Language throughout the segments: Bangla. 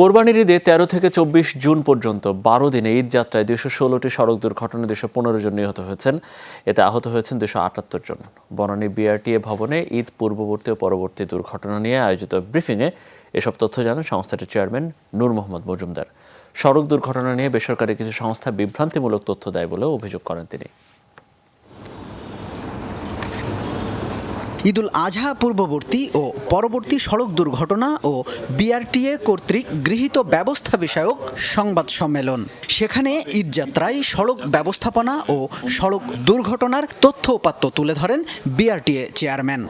কোরবানির ঈদে তেরো থেকে চব্বিশ জুন পর্যন্ত বারো দিনে ঈদ যাত্রায় দুশো ষোলোটি সড়ক দুর্ঘটনায় দুশো পনেরো জন নিহত হয়েছেন। এতে আহত হয়েছেন দুশো আটাত্তর জন। বনানী বিআরটিএ ভবনে ঈদ পূর্ববর্তী ও পরবর্তী দুর্ঘটনা নিয়ে আয়োজিত ব্রিফিংয়ে এসব তথ্য জানান সংস্থাটির চেয়ারম্যান নূর মোহাম্মদ মজুমদার। সড়ক দুর্ঘটনা নিয়ে বেসরকারি কিছু সংস্থা বিভ্রান্তিমূলক তথ্য দেয় বলেও অভিযোগ করেন তিনি। ঈদুল আজহা পূর্ববর্তী ও পরবর্তী সড়ক দুর্ঘটনা ও বিআরটিএ কর্তৃক গৃহীত ব্যবস্থা বিষয়ক সংবাদ সম্মেলন। সেখানে ঈদযাত্রায় সড়ক ব্যবস্থাপনা ও সড়ক দুর্ঘটনার তথ্য উপাত্ত তুলে ধরেন বিআরটিএ চেয়ারম্যান।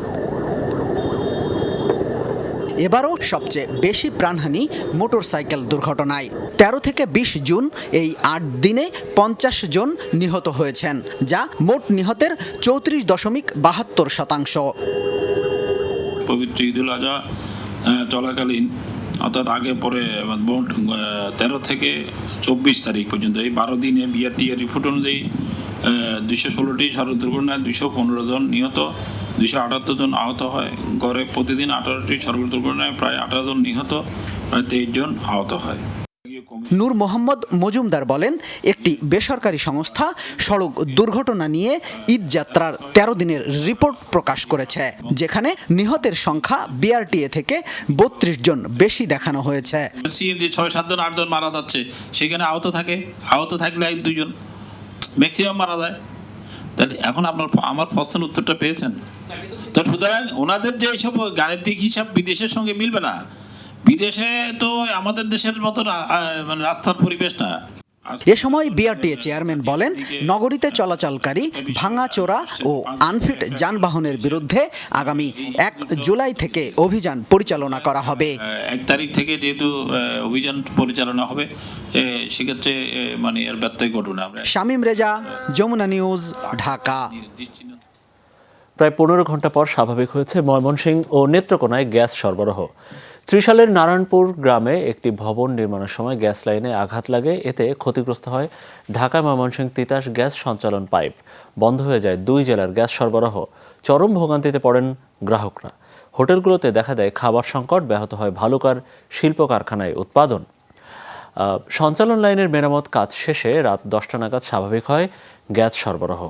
এবারও সবচেয়ে বেশি প্রাণহানি মোটরসাইকেল দুর্ঘটনায়। তেরো থেকে বিশ জুন এই আট দিনে পঞ্চাশ জন নিহত হয়েছেন, যা মোট নিহতের চৌত্রিশ দশমিক বাহাত্তর শতাংশ। পবিত্র ঈদুল আজহা চলাকালীন অর্থাৎ আগে পরে মোট তেরো থেকে চব্বিশ তারিখ পর্যন্ত। এই বারো দিনে বিআরটিএর রিপোর্ট অনুযায়ী দুশো ষোলোটি সড়ক দুর্ঘটনায় দুশো পনেরো জন নিহত দুশো আটাত্তর জন আহত হয়। গড়ে প্রতিদিন আঠারোটি সড়ক দুর্ঘটনায় প্রায় আঠারো জন নিহত, প্রায় তেইশ জন আহত হয়। নূর মোহাম্মদ মজুমদার বলেন, একটি বেসরকারি সংস্থা সড়ক দুর্ঘটনা নিয়ে ঈদ যাত্রার তেরো দিনের রিপোর্ট প্রকাশ করেছে, যেখানে নিহতের সংখ্যা বিআরটিএ থেকে বত্রিশ জন বেশি দেখানো হয়েছে। ছয় সাতজন আটজন মারা যাচ্ছে, সেখানে আহত থাকে, আহত থাকলে এক দুজন ম্যাক্সিমাম মারা যায়। তাহলে এখন আপনার আমার প্রশ্নের উত্তরটা পেয়েছেন। তো সুতরাং ওনাদের যে এইসব গাণিতিক হিসাব বিদেশের সঙ্গে মিলবে না বিদেশে তো আমাদের দেশের মতো মানে রাস্তার পরিবেশ না। এ সময় বিআরটিএ চেয়ারম্যান বলেন নগরীতে চলাচলকারী ভাঙাচোরা ও আনফিট যানবাহনের বিরুদ্ধে আগামী এক জুলাই থেকে অভিযান পরিচালনা করা হবে। এক তারিখ থেকে যেহেতু অভিযান পরিচালনা হবে সেক্ষেত্রে মানে এর ব্যত্যয় ঘটবে না। আমরা শামীম রেজা যমুনা নিউজ ঢাকা। প্রায় পনেরো ঘণ্টা পর স্বাভাবিক হয়েছে ময়মনসিংহ ও নেত্রকোনায় গ্যাস সরবরাহ। ত্রিশালের নারায়ণপুর গ্রামে একটি ভবন নির্মাণের সময় গ্যাস লাইনে আঘাত লাগে। এতে ক্ষতিগ্রস্ত হয় ঢাকা ময়মনসিংহ তিতাস গ্যাস সঞ্চালন পাইপ। বন্ধ হয়ে যায় দুই জেলার গ্যাস সরবরাহ। চরম ভোগান্তিতে পড়েন গ্রাহকরা। হোটেলগুলোতে দেখা দেয় খাবার সংকট, ব্যাহত হয় ভালুকার শিল্প কারখানায় উৎপাদন। সঞ্চালন লাইনের মেরামত কাজ শেষে রাত দশটা নাগাদ স্বাভাবিক হয় গ্যাস সরবরাহ।